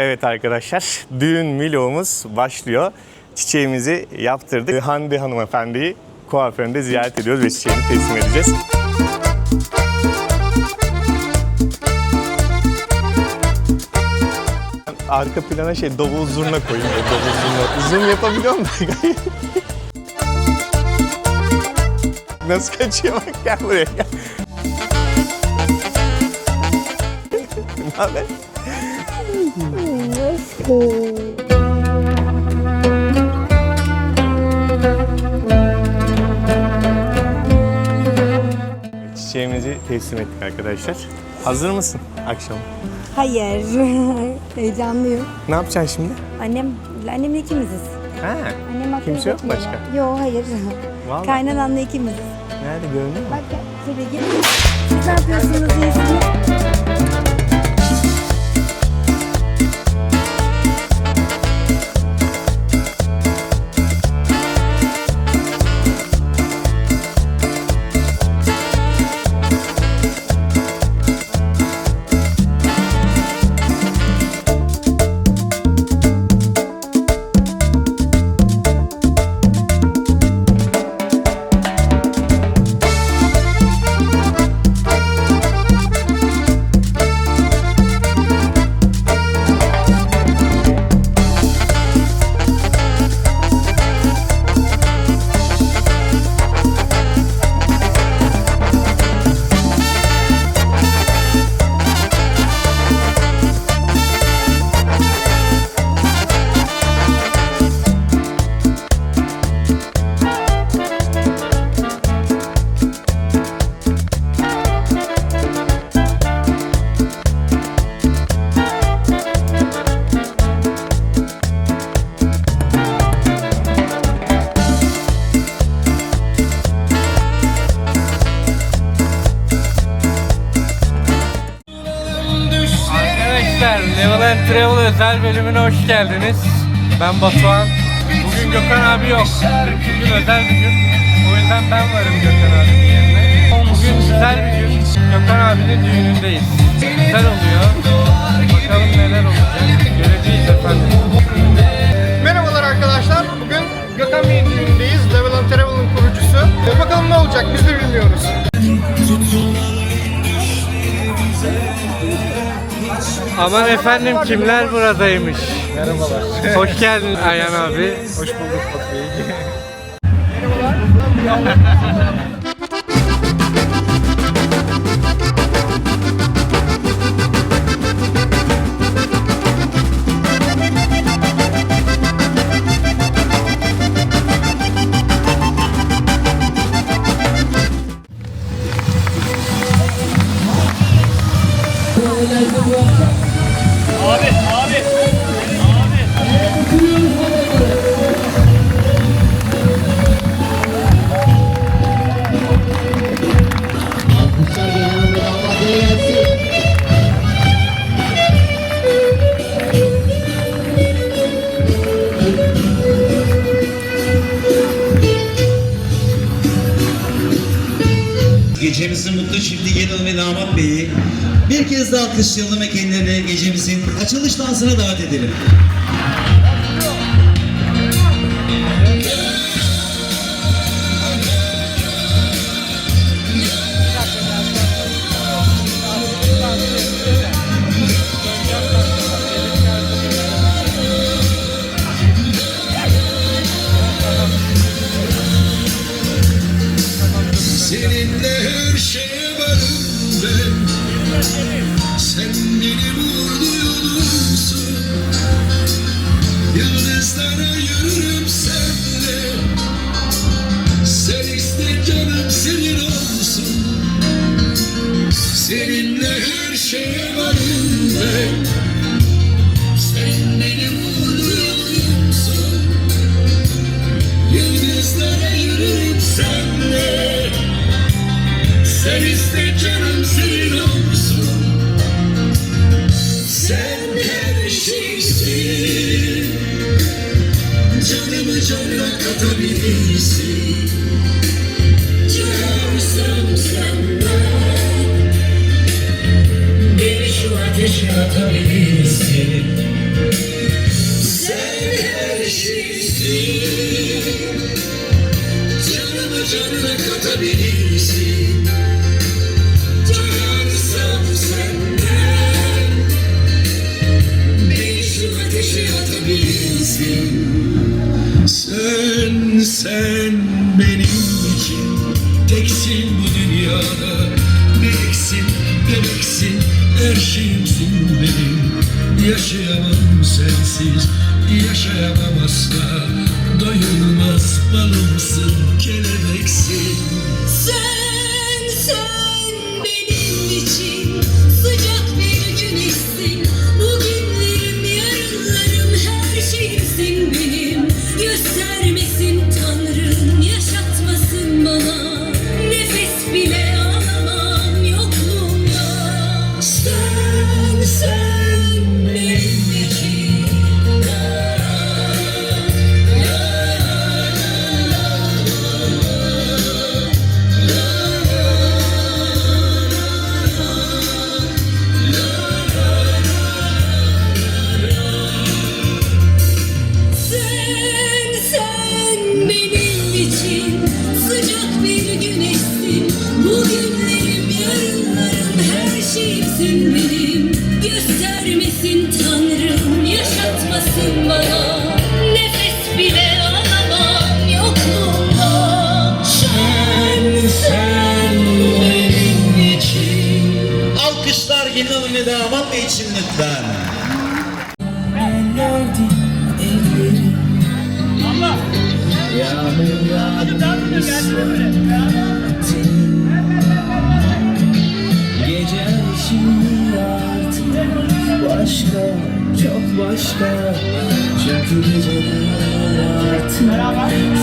Evet arkadaşlar, düğün vlogumuz başlıyor. Çiçeğimizi yaptırdık. Hande hanımefendiyi kuaföründe ziyaret ediyoruz ve çiçeğini teslim edeceğiz. Arka plana şey davul zurna koyayım. ya, Davul zurna. Zoom yapabiliyor musun? Nasıl kaçıyor bak gel buraya gel. ne haber? Çiçeğimizi teslim ettik arkadaşlar. Hazır mısın akşam? Hayır. Heyecanlıyım. Ne yapacaksın şimdi? Annem, annemle ikimiziz. Ha, Annem Kimse yok mu başka? Yok hayır. vallahi. Kaynanamla ikimiziz. Nerede görünüyor mu? Bak gel şuraya gel. Siz ne yapıyorsunuz iyisiniz? Level and Travel özel bölümüne hoş geldiniz. Ben Batuhan. Bugün Gökhan abi yok. 40. gün özel bir gün. O yüzden ben varım Gökhan abinin yerine. Bugün güzel bir gün. Gökhan abinin düğünündeyiz. Güzel oluyor. Bakalım neler olacak. Göreceğiz efendim. Merhabalar arkadaşlar. Bugün Gökhan Bey'in düğünündeyiz. Level and Travel'ın kurucusu. Bakalım ne olacak biz de bilmiyoruz. Aman efendim kimler buradaymış. Merhabalar. Hoş geldin Ayhan abi. Hoş bulduk Batu Bey. Gecemizin mutlu çifti gelin ve damat beyi bir kez daha alkışlayalım ve kendilerini gecemizin açılış dansına davet edelim.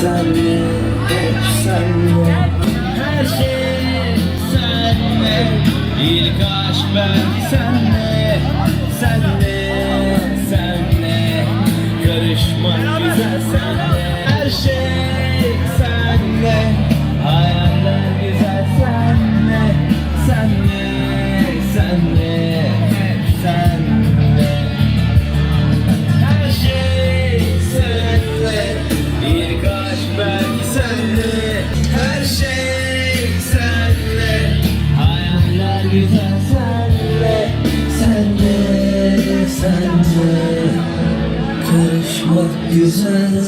senle, hep senle. Her şey senle. İlk aşk ben senle, senle, senle. Karışmak güzel senle. Her şey Karışmak güzel.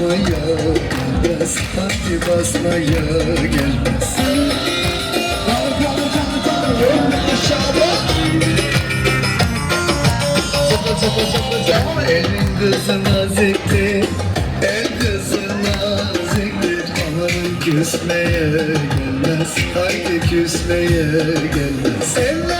basmaya gelmez Hadi basmaya gelmez. Elin kızı naziktir El kızı naziktir Aman küsmeye gelmez Haydi küsmeye gelmez. Sevmez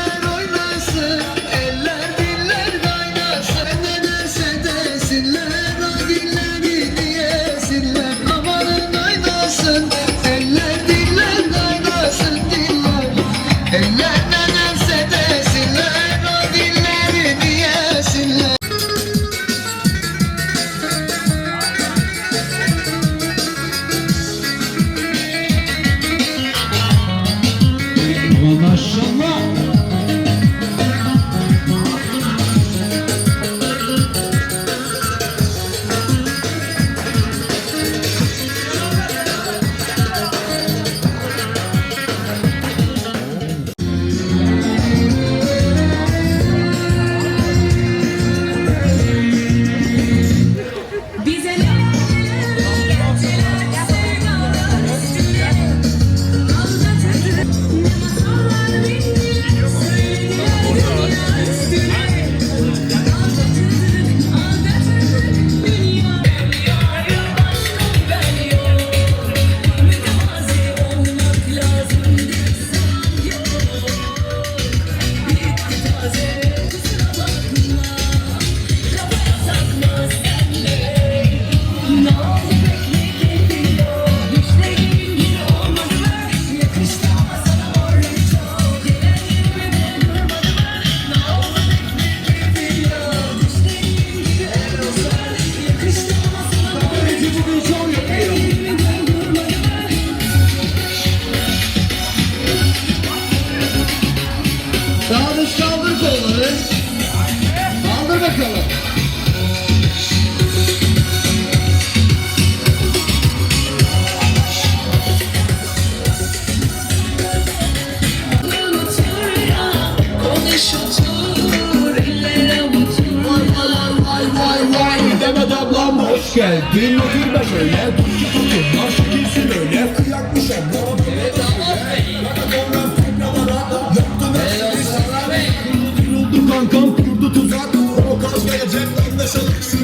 Yes.